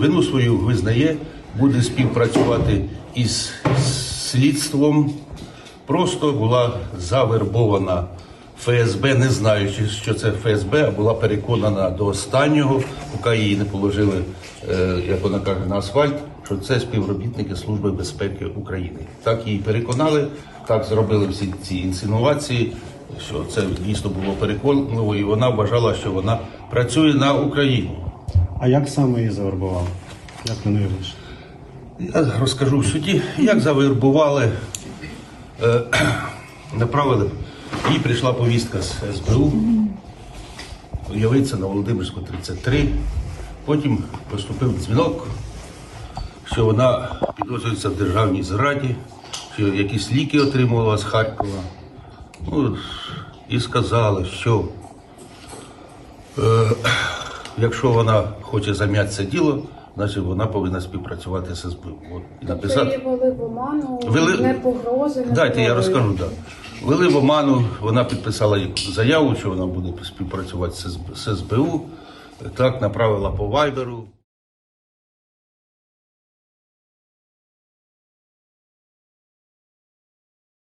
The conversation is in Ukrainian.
Вину свою визнає, буде співпрацювати із слідством. Просто була завербована ФСБ, не знаючи, що це ФСБ, а була переконана до останнього, поки її не положили, е, як вона каже, на асфальт, що це співробітники Служби безпеки України. Так її переконали, так зробили всі ці інсинуації, що це дійсно було переконливо, і вона вважала, що вона працює на Україну. А як саме її завербували? Як вони вийшли? Я розкажу в суді, як завербували, е, направили. Їй прийшла повістка з СБУ, явиться на Володимирську 33. Потім поступив дзвінок, що вона підозрюється в державній зраді, що якісь ліки отримувала з Харкова. Ну, і сказали, що е, якщо вона хоче зайнятися діло, значить вона повинна співпрацювати з СБУ. От, і Це написати. її вели в оману, Вели- не погрози, не Дайте я розкажу, розкажу. Да. Вели в оману, вона підписала заяву, що вона буде співпрацювати з СБУ. Так, направила по вайберу.